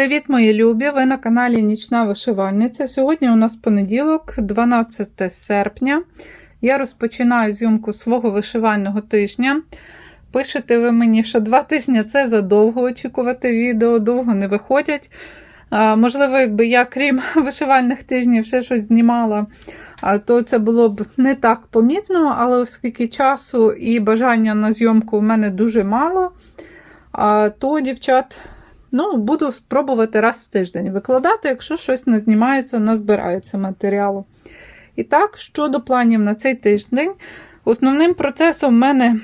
Привіт, мої любі! Ви на каналі Нічна Вишивальниця. Сьогодні у нас понеділок, 12 серпня. Я розпочинаю зйомку свого вишивального тижня. Пишете ви мені, що два тижні це задовго очікувати відео, довго не виходять. Можливо, якби я, крім вишивальних тижнів, ще щось знімала, то це було б не так помітно, але оскільки часу і бажання на зйомку в мене дуже мало, то дівчат. Ну, буду спробувати раз в тиждень викладати, якщо щось не знімається, не збирається матеріалу. І так, щодо планів на цей тиждень, основним процесом в мене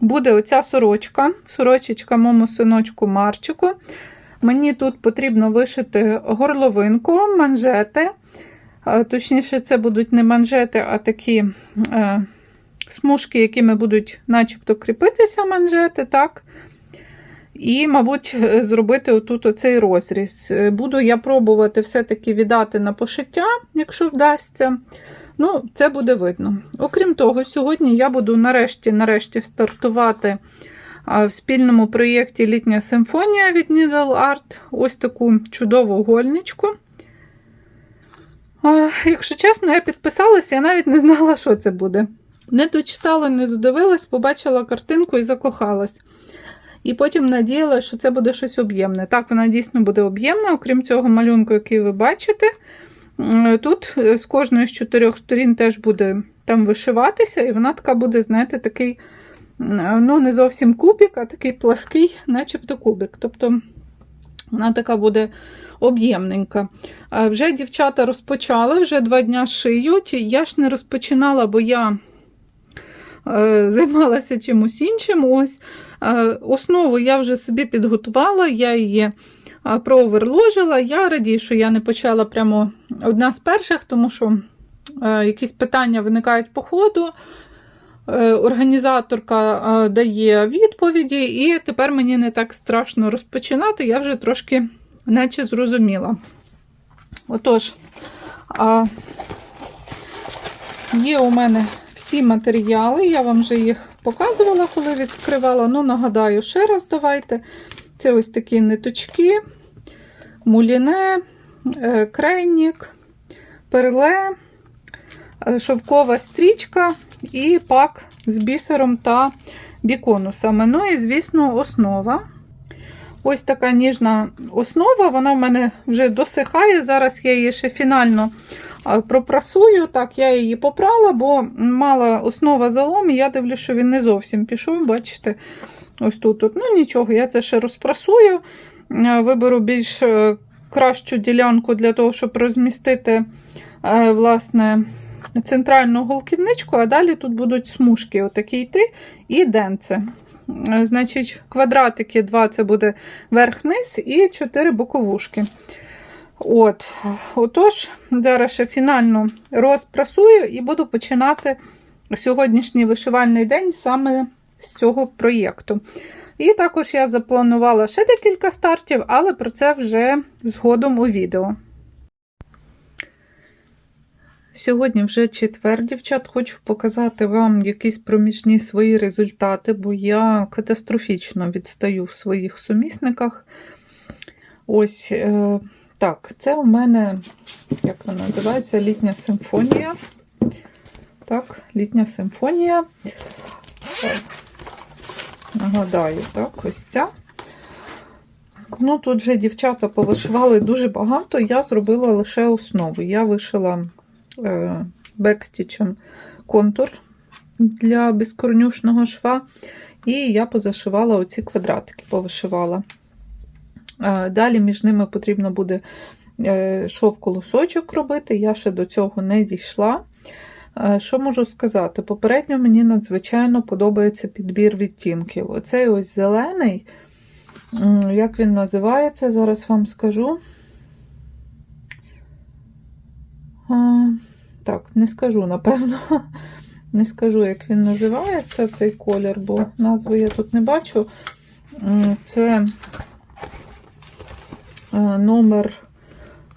буде оця сорочка, сорочечка моєму синочку Марчику. Мені тут потрібно вишити горловинку, манжети. Точніше, це будуть не манжети, а такі е, смужки, якими будуть начебто кріпитися манжети. так. І, мабуть, зробити отут оцей розріз. Буду я пробувати все-таки віддати на пошиття, якщо вдасться. Ну, це буде видно. Окрім того, сьогодні я буду нарешті нарешті стартувати в спільному проєкті Літня симфонія від Needle Art. Ось таку чудову гольничку. Якщо чесно, я підписалася, я навіть не знала, що це буде. Не дочитала, не додивилась, побачила картинку і закохалась. І потім надіяла, що це буде щось об'ємне. Так, вона дійсно буде об'ємна, окрім цього малюнку, який ви бачите. Тут з кожної з чотирьох сторін теж буде там вишиватися, і вона така буде, знаєте, такий, ну, не зовсім кубик, а такий плаский, начебто кубик. Тобто вона така буде об'ємненька. Вже дівчата розпочали, вже два дня шиють. Я ж не розпочинала, бо я е, займалася чимось іншим. Ось. Основу я вже собі підготувала, я її проверложила. Я радію, що я не почала прямо одна з перших, тому що якісь питання виникають по ходу. Е, організаторка дає відповіді, і тепер мені не так страшно розпочинати, я вже трошки наче зрозуміла. Отож, є у мене всі матеріали, я вам вже їх показувала, коли відкривала. Ну, нагадаю, ще раз давайте. Це ось такі ниточки, муліне, е, крейнік, перле, е, шовкова стрічка і пак з бісером та біконусами. Ну і, звісно, основа. Ось така ніжна основа, вона в мене вже досихає. Зараз я її ще фінально пропрасую. Так, я її попрала, бо мала основа залом, і я дивлюся, що він не зовсім пішов. Бачите, ось тут. тут. Ну, нічого, я це ще розпрасую. Виберу більш е, кращу ділянку для того, щоб розмістити е, власне, центральну голківничку, а далі тут будуть смужки отакі йти і денце. Е, значить, квадратики 2 це буде верх-низ і 4 боковушки. От, Отож, зараз ще фінально розпрасую і буду починати сьогоднішній вишивальний день саме з цього проєкту. І також я запланувала ще декілька стартів, але про це вже згодом у відео. Сьогодні вже четвер, дівчат, хочу показати вам якісь проміжні свої результати, бо я катастрофічно відстаю в своїх сумісниках. Ось. Так, це у мене, як вона називається, літня симфонія. Так, літня симфонія. Нагадаю, так, ось ця. Ну, тут вже дівчата повишивали дуже багато, я зробила лише основу. Я вишила е, бекстічем контур для безкорнюшного шва, і я позашивала оці квадратики, повишивала. Далі між ними потрібно буде е, шов колосочок робити, я ще до цього не дійшла. Що можу сказати? Попередньо мені надзвичайно подобається підбір відтінків. Оцей ось зелений, як він називається, зараз вам скажу. Так, не скажу, напевно. Не скажу, як він називається, цей колір, бо назву я тут не бачу. Це Е, номер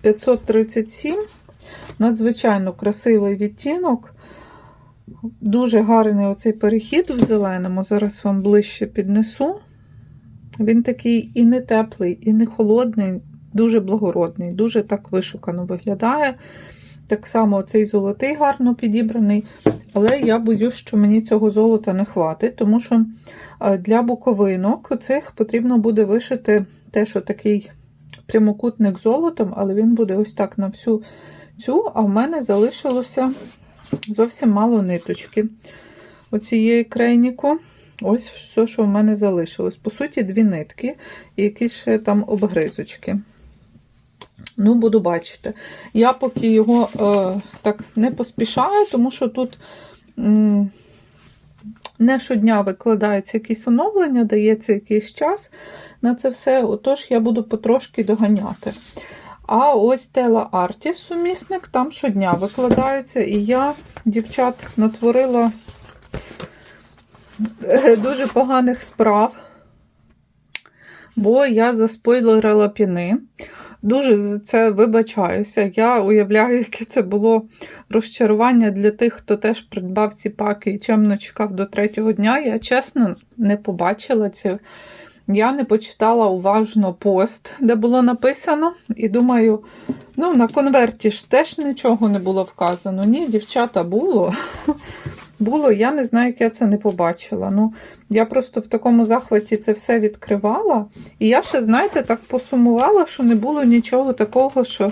537. Надзвичайно красивий відтінок. Дуже гарний оцей перехід в зеленому. Зараз вам ближче піднесу. Він такий і не теплий, і не холодний. дуже благородний, дуже так вишукано виглядає. Так само цей золотий гарно підібраний. Але я боюсь, що мені цього золота не хватить, тому що е, для буковинок цих потрібно буде вишити те, що такий прямокутник золотом, але він буде ось так на всю цю, а в мене залишилося зовсім мало ниточки. Оцієї крейніку. Ось все, що в мене залишилось. По суті, дві нитки і якісь ще там обгризочки. Ну, буду бачити. Я поки його е, так не поспішаю, тому що тут м, не щодня викладаються якісь оновлення, дається якийсь час на це все. Отож, я буду потрошки доганяти. А ось Тела Artis сумісник, там щодня викладаються. І я, дівчат, натворила е, дуже поганих справ, бо я заспойлерила піни. Дуже за це вибачаюся. Я уявляю, яке це було розчарування для тих, хто теж придбав ці паки і чемно чекав до третього дня. Я чесно не побачила це. Я не почитала уважно пост, де було написано, і думаю, ну, на конверті ж теж нічого не було вказано. Ні, дівчата, було. Було, я не знаю, як я це не побачила. Ну, я просто в такому захваті це все відкривала. І я ще, знаєте, так посумувала, що не було нічого такого, що,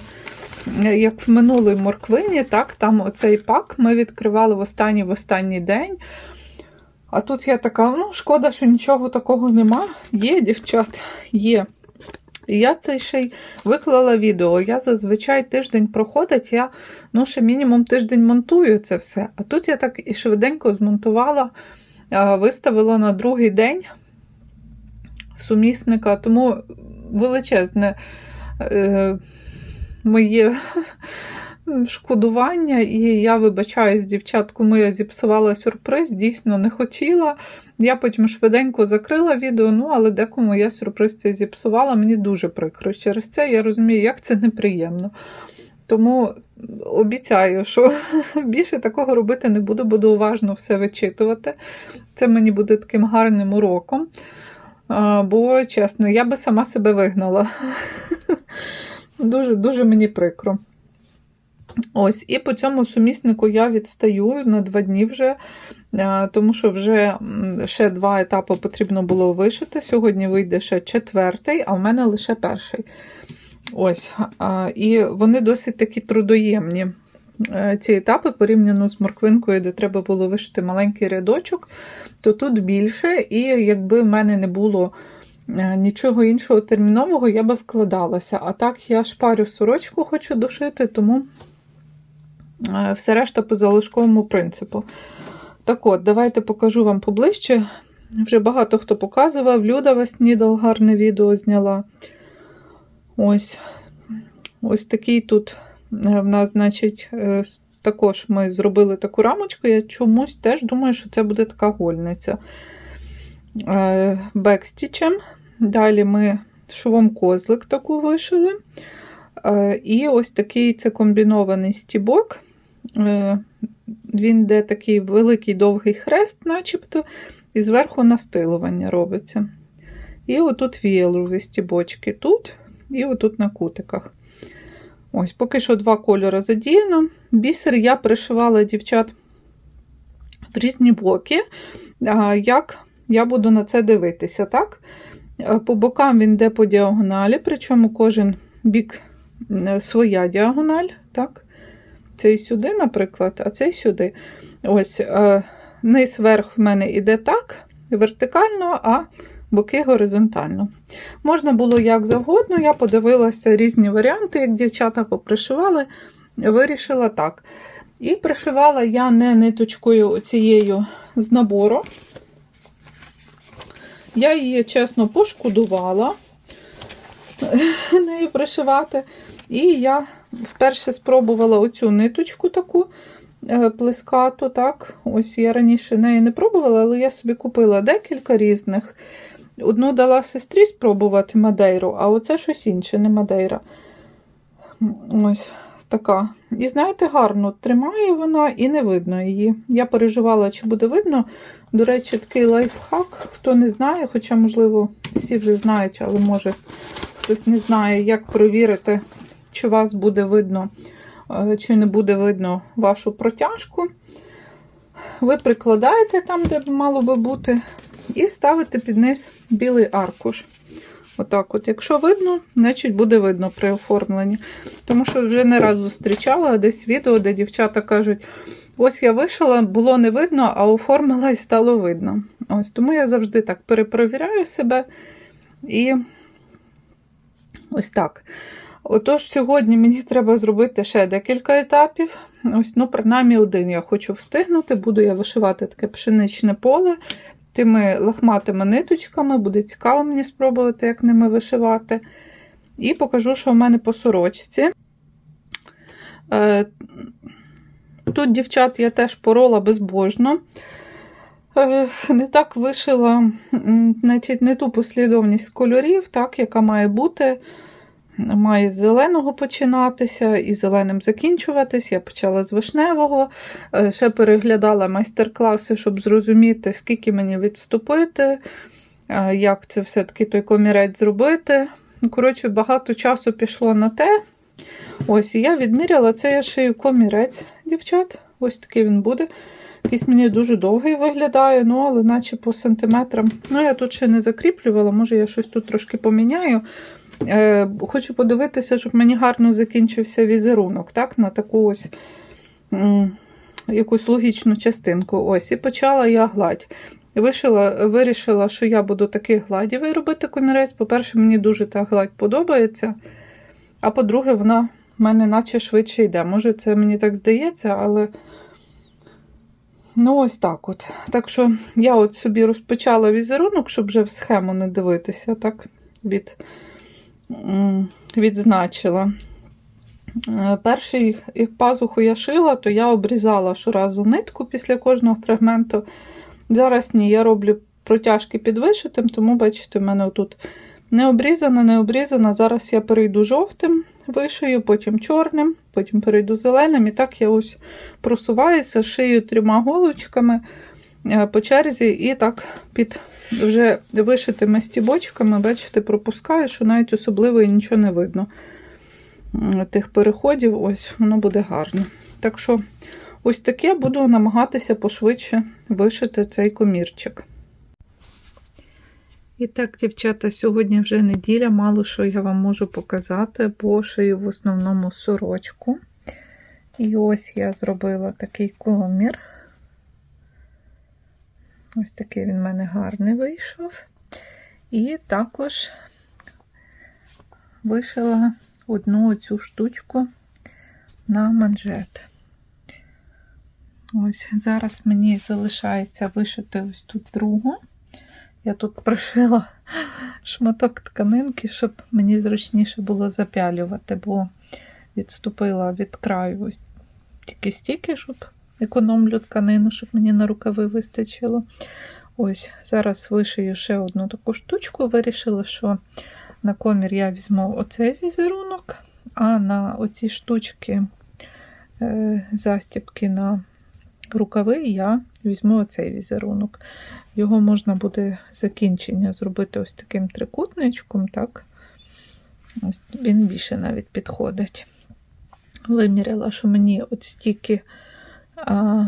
е, як в минулій морквині, так, там оцей пак ми відкривали в останній в останній день. А тут я така, ну, шкода, що нічого такого нема. Є, дівчат, є. І я це ще й виклала відео. Я зазвичай тиждень проходить, я ну, ще мінімум тиждень монтую це все. А тут я так і швиденько змонтувала, виставила на другий день сумісника, тому величезне е, моє шкодування, і я вибачаюсь, дівчат, кому я зіпсувала сюрприз, дійсно не хотіла. Я потім швиденько закрила відео, ну, але декому я сюрприз цей зіпсувала, мені дуже прикро. Через це я розумію, як це неприємно. Тому обіцяю, що більше такого робити не буду, буду уважно все вичитувати. Це мені буде таким гарним уроком. Бо, чесно, я би сама себе вигнала. Дуже-дуже мені прикро. Ось, І по цьому суміснику я відстаю на два дні вже, тому що вже ще два етапи потрібно було вишити. Сьогодні вийде ще четвертий, а в мене лише перший. Ось, І вони досить такі трудоємні. Е, ці етапи порівняно з морквинкою, де треба було вишити маленький рядочок, то тут більше, і якби в мене не було е, нічого іншого термінового, я би вкладалася. А так я шпарю сорочку хочу дошити, тому Е, все решта по залишковому принципу. Так от, давайте покажу вам поближче. Вже багато хто показував. Люда Васнідал гарне відео зняла. Ось ось такий тут е, в нас, значить, е, також ми зробили таку рамочку. Я чомусь теж думаю, що це буде така гольниця. Бекстічем. Далі ми швом козлик таку вишили. І ось такий це комбінований стібок. Е, він де такий великий довгий хрест, начебто, і зверху настилування робиться. І отут віялові стібочки тут, і отут на кутиках. Ось, Поки що два кольори задіяно. Бісер я пришивала дівчат в різні боки. Як я буду на це дивитися, так? Е, по бокам він йде по діагоналі, причому кожен бік е, своя діагональ. так? Цей сюди, наприклад, а цей сюди. Ось е, низ верх в мене йде так, вертикально, а боки горизонтально. Можна було як завгодно, я подивилася різні варіанти, як дівчата попришивали, вирішила так. І пришивала я не ниточкою цією з набору. Я її, чесно, пошкодувала нею пришивати. І я вперше спробувала оцю ниточку таку е, плескату. так, Ось я раніше неї не пробувала, але я собі купила декілька різних. Одну дала сестрі спробувати Мадейру, а оце щось інше, не Мадейра. Ось така. І знаєте, гарно тримає вона і не видно її. Я переживала, чи буде видно. До речі, такий лайфхак, хто не знає, хоча, можливо, всі вже знають, але може хтось не знає, як провірити, чи вас буде видно, е, чи не буде видно вашу протяжку. Ви прикладаєте там, де мало би бути, і ставите під низ білий аркуш. Отак от, Якщо видно, значить буде видно при оформленні. Тому що вже не раз зустрічала десь відео, де дівчата кажуть: ось я вишила, було не видно, а оформила і стало видно. Ось Тому я завжди так перепровіряю себе. І ось так. Отож, сьогодні мені треба зробити ще декілька етапів. Ось, ну, принаймні один я хочу встигнути. Буду я вишивати таке пшеничне поле тими лахматими ниточками. Буде цікаво мені спробувати, як ними вишивати. І покажу, що в мене по сорочці. Е, Тут, дівчат, я теж порола безбожно. Е, Не так вишила значить, не ту послідовність кольорів, так, яка має бути. Має з зеленого починатися і зеленим закінчуватись. Я почала з вишневого. Е, Ще переглядала майстер-класи, щоб зрозуміти, скільки мені відступити, е, як це все-таки той комірець зробити. Ну, Коротше, багато часу пішло на те. Ось, і я відміряла це я шию комірець, дівчат. Ось такий він буде. Якийсь мені дуже довгий виглядає, ну, але наче по сантиметрам. Ну, я тут ще не закріплювала, може я щось тут трошки поміняю. Е, Хочу подивитися, щоб мені гарно закінчився візерунок, так, на таку ось м, якусь логічну частинку. Ось, І почала я гладь. Вишила, Вирішила, що я буду таких гладів робити комірець. По-перше, мені дуже та гладь подобається. А по-друге, вона в мене наче швидше йде. Може, це мені так здається, але. Ну, ось так от. Так що я от собі розпочала візерунок, щоб вже в схему не дивитися, так, від, відзначила. Е, Перший пазуху я шила, то я обрізала щоразу нитку після кожного фрагменту. Зараз ні, я роблю протяжки під вишитим, тому, бачите, в мене тут не обрізана, не обрізана. Зараз я перейду жовтим, вишию, потім чорним, потім перейду зеленим. І так я ось просуваюся, шию трьома голочками по черзі, і так під вже вишитими стібочками, бачите, пропускаю, що навіть особливо і нічого не видно. Тих переходів, ось воно буде гарно. Так що, ось таке буду намагатися пошвидше вишити цей комірчик. І так, дівчата, сьогодні вже неділя, мало що я вам можу показати, бо шию в основному сорочку. І ось я зробила такий комір. Ось такий він в мене гарний вийшов. І також вишила одну оцю штучку на манжет. Ось зараз мені залишається вишити ось тут другу. Я тут пришила шматок тканинки, щоб мені зручніше було запялювати, бо відступила від краю ось тільки стільки, щоб економлю тканину, щоб мені на рукави вистачило. Ось, зараз вишию ще одну таку штучку. Вирішила, що на комір я візьму оцей візерунок, а на оці штучки е, застібки на рукави я візьму оцей візерунок. Його можна буде закінчення зробити ось таким трикутничком, так? Ось Він більше навіть підходить. Виміряла, що мені от стільки, а,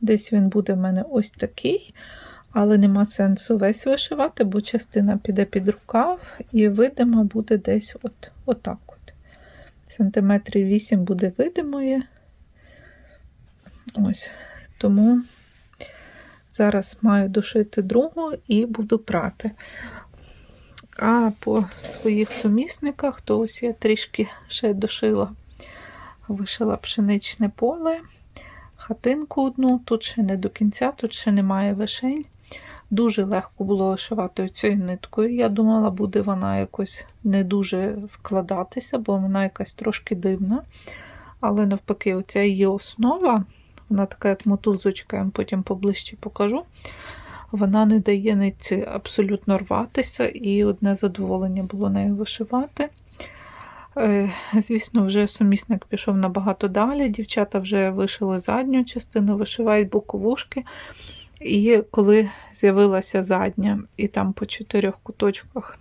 десь він буде в мене ось такий, але нема сенсу весь вишивати, бо частина піде під рукав, і видима буде десь от, отак. от. Сантиметрів 8 буде видимої. Ось. Тому зараз маю дошити другу і буду прати. А по своїх сумісниках, то ось я трішки ще дошила, вишила пшеничне поле, хатинку одну, тут ще не до кінця, тут ще немає вишень. Дуже легко було вишивати цією ниткою. Я думала, буде вона якось не дуже вкладатися, бо вона якась трошки дивна. Але навпаки, оця її основа, вона така, як мотузочка, я вам потім поближче покажу. Вона не дає нитці абсолютно рватися, і одне задоволення було нею вишивати. Е, Звісно, вже сумісник пішов набагато далі. Дівчата вже вишили задню частину, вишивають боковушки. І коли з'явилася задня, і там по чотирьох куточках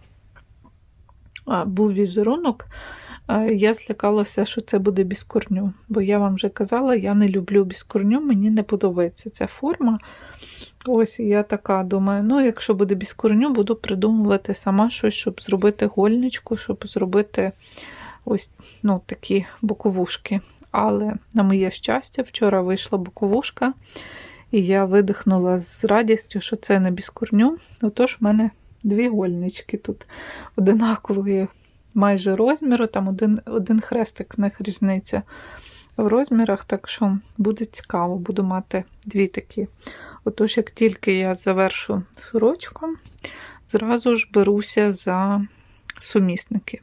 був візерунок, я злякалася, що це буде без корню. Бо я вам вже казала, я не люблю без корню, мені не подобається ця форма. Ось я така думаю, ну, якщо буде без корню, буду придумувати сама щось, щоб зробити гольничку, щоб зробити ось ну, такі боковушки. Але на моє щастя, вчора вийшла боковушка, і я видихнула з радістю, що це не без корню. Отож, в мене дві гольнички тут одинакової майже розміру, там один, один хрестик в них різниця в розмірах, так що буде цікаво, буду мати дві такі. Отож, як тільки я завершу сорочку, зразу ж беруся за сумісники.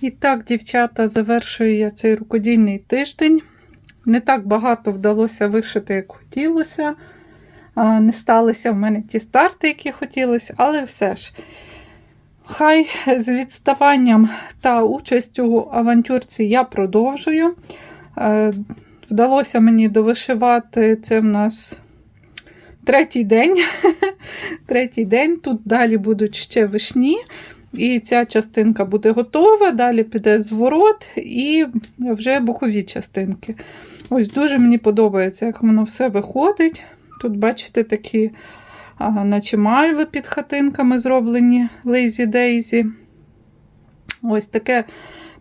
І так, дівчата, завершую я цей рукодільний тиждень. Не так багато вдалося вишити, як хотілося. Не сталися в мене ті старти, які хотілося, але все ж. Хай з відставанням та участю у авантюрці я продовжую. Е, Вдалося мені довишивати це в нас третій день. третій день. Тут далі будуть ще вишні. І ця частинка буде готова, далі піде зворот і вже бокові частинки. Ось дуже мені подобається, як воно все виходить. Тут, бачите, такі, а, наче мальви під хатинками зроблені Лейзі Дейзі. Ось таке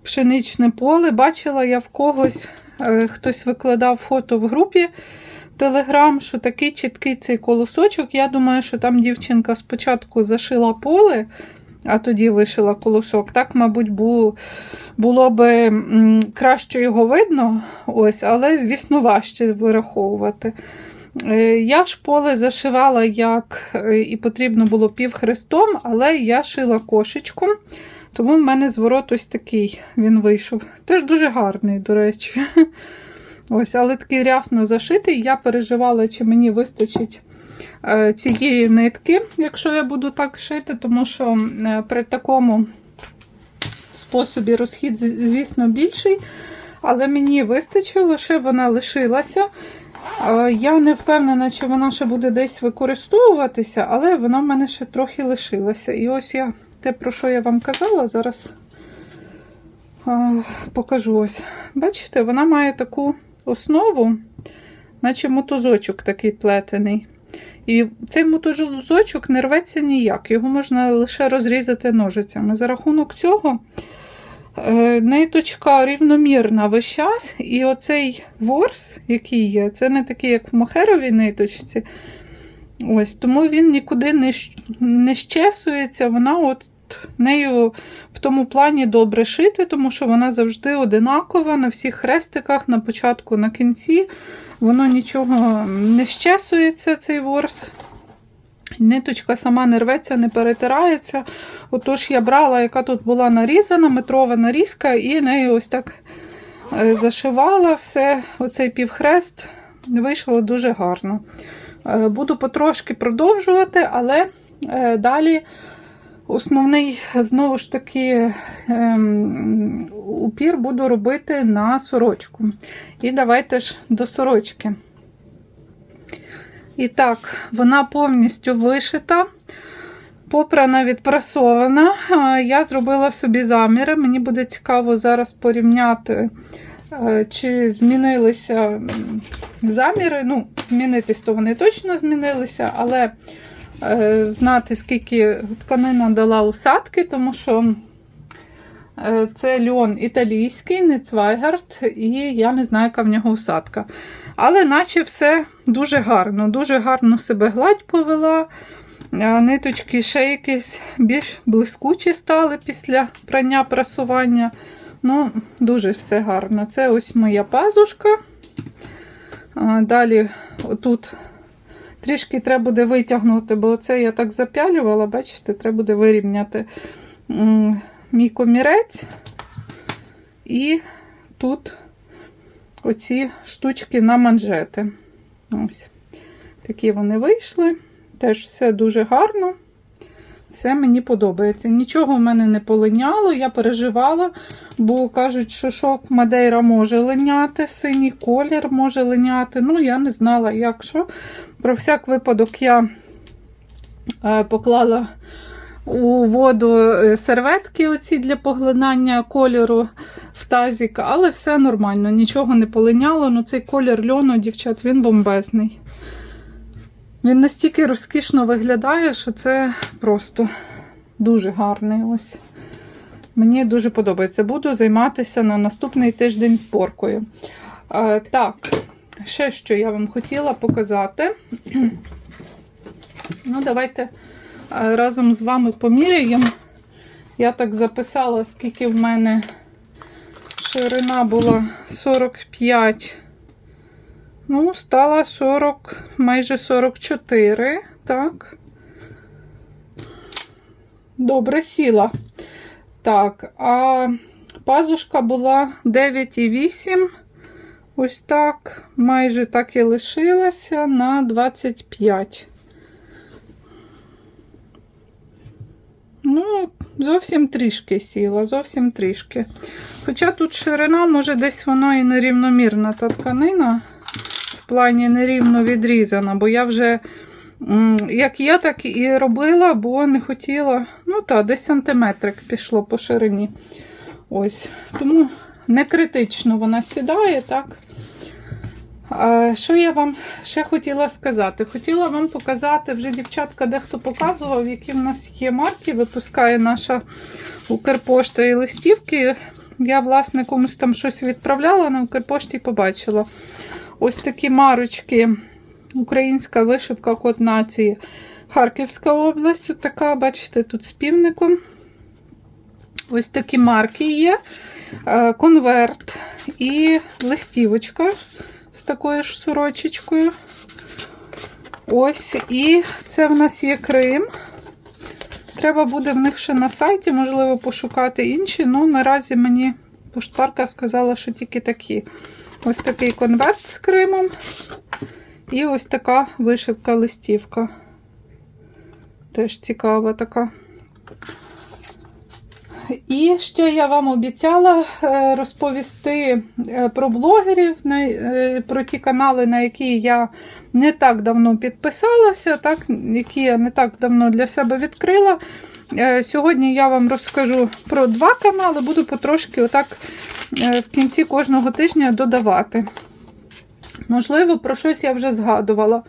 пшеничне поле. Бачила я в когось, е, хтось викладав фото в групі Телеграм, що такий чіткий цей колосочок. Я думаю, що там дівчинка спочатку зашила поле а тоді вишила колосок. Так, мабуть, було, би краще його видно, ось, але, звісно, важче вираховувати. Е, Я ж поле зашивала, як е, і потрібно було півхрестом, але я шила кошечку, тому в мене зворот ось такий він вийшов. Теж дуже гарний, до речі. Ось, Але такий рясно зашитий. Я переживала, чи мені вистачить цієї нитки, якщо я буду так шити, тому що е, при такому способі розхід, звісно, більший. Але мені вистачило, що вона лишилася. Е, я не впевнена, чи вона ще буде десь використовуватися, але вона в мене ще трохи лишилася. І ось я те, про що я вам казала, зараз покажу ось. Бачите, вона має таку основу, наче мотузочок такий плетений. І цей мотузочок не рветься ніяк, його можна лише розрізати ножицями. За рахунок цього е, ниточка рівномірна весь час, і оцей ворс, який є, це не такий, як в мохеровій ниточці. Ось, Тому він нікуди не не щесується, вона от нею в тому плані добре шити, тому що вона завжди одинакова на всіх хрестиках, на початку, на кінці. Воно нічого не щесується, цей ворс. Ниточка сама не рветься, не перетирається. Отож, я брала, яка тут була нарізана, метрова нарізка, і нею ось так е, зашивала все. Оцей півхрест вийшло дуже гарно. Е, буду потрошки продовжувати, але е, далі Основний, знову ж таки, ем, упір буду робити на сорочку. І давайте ж до сорочки. І так, вона повністю вишита, попрана відпрасована. Я зробила собі заміри. Мені буде цікаво зараз порівняти, е, чи змінилися заміри. Ну, змінитись, то вони точно змінилися, але. Е, знати, скільки тканина дала усадки, тому що е, це льон італійський, не цвайгард, і я не знаю, яка в нього усадка. Але наче все дуже гарно, дуже гарно себе гладь повела. Ниточки ще якісь більш блискучі стали після прання прасування. Ну, Дуже все гарно. Це ось моя пазушка. Далі, отут Трішки треба буде витягнути, бо це я так запялювала, бачите, треба буде вирівняти мій комірець. І тут оці штучки на манжети. Ось. Такі вони вийшли. Теж все дуже гарно. Все мені подобається. Нічого в мене не полиняло, я переживала, бо кажуть, що шок Мадейра може линяти, синій колір може линяти. Ну, я не знала, як що. Про всяк випадок я е, поклала у воду е, серветки оці для поглинання кольору в тазик, але все нормально, нічого не полиняло. Ну цей колір льону, дівчат, він бомбезний. Він настільки розкішно виглядає, що це просто дуже гарний. Ось. Мені дуже подобається. Буду займатися на наступний тиждень зборкою. Е, так, ще що я вам хотіла показати. Ну, давайте е, разом з вами поміряємо. Я так записала, скільки в мене ширина була 45. Ну, стала 40, майже 44. Так. Добре сіла. Так, а пазушка була 9,8. Ось так. Майже так і лишилася на 25. Ну, зовсім трішки сіла, зовсім трішки. Хоча тут ширина, може, десь вона і нерівномірна та тканина, в плані нерівно відрізана, бо я вже, як я, так і робила, бо не хотіла. Ну так, десь сантиметрик пішло по ширині. Ось. Тому не критично вона сідає, так. Що я вам ще хотіла сказати? Хотіла вам показати, вже дівчатка дехто показував, які в нас є марки, випускає наша Укрпошта і листівки. Я, власне, комусь там щось відправляла на Укрпошті і побачила. Ось такі марочки. Українська вишивка код нації. Харківська область. От така, бачите, тут з півником. Ось такі марки є. Е, Конверт і листівочка з такою ж сорочечкою. Ось, і це в нас є Крим. Треба буде в них ще на сайті, можливо, пошукати інші. Ну, наразі мені поштарка сказала, що тільки такі. Ось такий конверт з Кримом. І ось така вишивка-листівка. Теж цікава така. І ще я вам обіцяла е, розповісти е, про блогерів, е, про ті канали, на які я не так давно підписалася, так, які я не так давно для себе відкрила. Сьогодні я вам розкажу про два канали, буду потрошки отак в кінці кожного тижня додавати. Можливо, про щось я вже згадувала.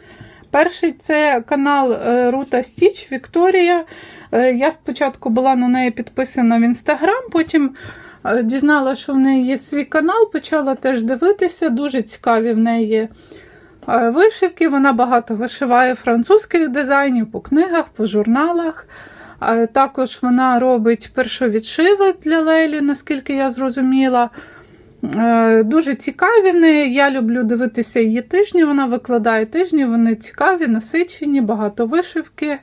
Перший це канал е, Рута Стіч Вікторія. Е, Я спочатку була на неї підписана в інстаграм, потім е, дізналася, що в неї є свій канал, почала теж дивитися. Дуже цікаві в неї вишивки. Вона багато вишиває французьких дизайнів по книгах, по журналах. Також вона робить першовідшиви для Лелі, наскільки я зрозуміла. Е, Дуже цікаві в неї. Я люблю дивитися її тижні. Вона викладає тижні, вони цікаві, насичені, багато вишивки. Е,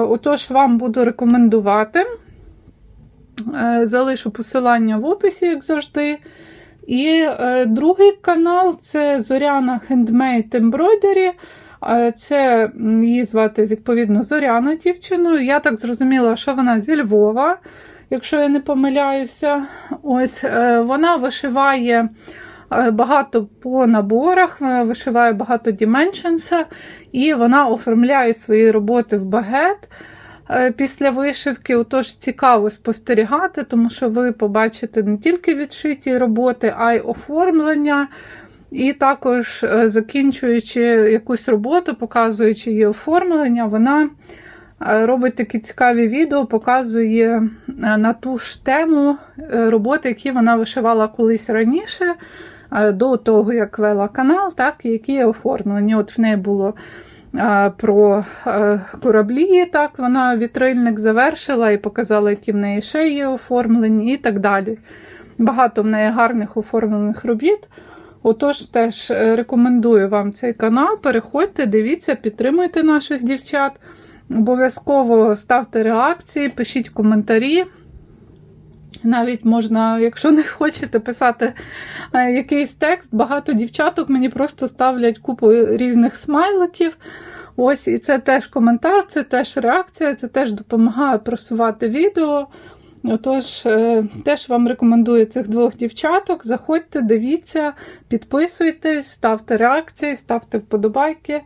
Отож, вам буду рекомендувати. Е, Залишу посилання в описі, як завжди. І другий канал це Зоряна Handmade Embroidery. Е, Це її звати відповідно Зоряна дівчиною. Я так зрозуміла, що вона зі Львова, якщо я не помиляюся. Ось е, вона вишиває е, багато по наборах, вишиває багато Dimensions, і вона оформляє свої роботи в багет після вишивки. Отож, цікаво спостерігати, тому що ви побачите не тільки відшиті роботи, а й оформлення. І також, е, закінчуючи якусь роботу, показуючи її оформлення, вона е, робить такі цікаві відео, показує е, на ту ж тему роботи, які вона вишивала колись раніше, до того, як вела канал, так, які є оформлені. От в неї було про кораблі, так, вона вітрильник завершила і показала, які в неї ще є оформлені, і так далі. Багато в неї гарних оформлених робіт. Отож, теж е, рекомендую вам цей канал. Переходьте, дивіться, підтримуйте наших дівчат. Обов'язково ставте реакції, пишіть коментарі. Навіть можна, якщо не хочете писати е, якийсь текст, багато дівчаток мені просто ставлять купу різних смайликів. Ось, і це теж коментар, це теж реакція, це теж допомагає просувати відео. Отож, е, теж вам рекомендую цих двох дівчаток. Заходьте, дивіться, підписуйтесь, ставте реакції, ставте вподобайки.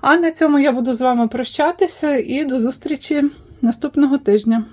А на цьому я буду з вами прощатися і до зустрічі наступного тижня.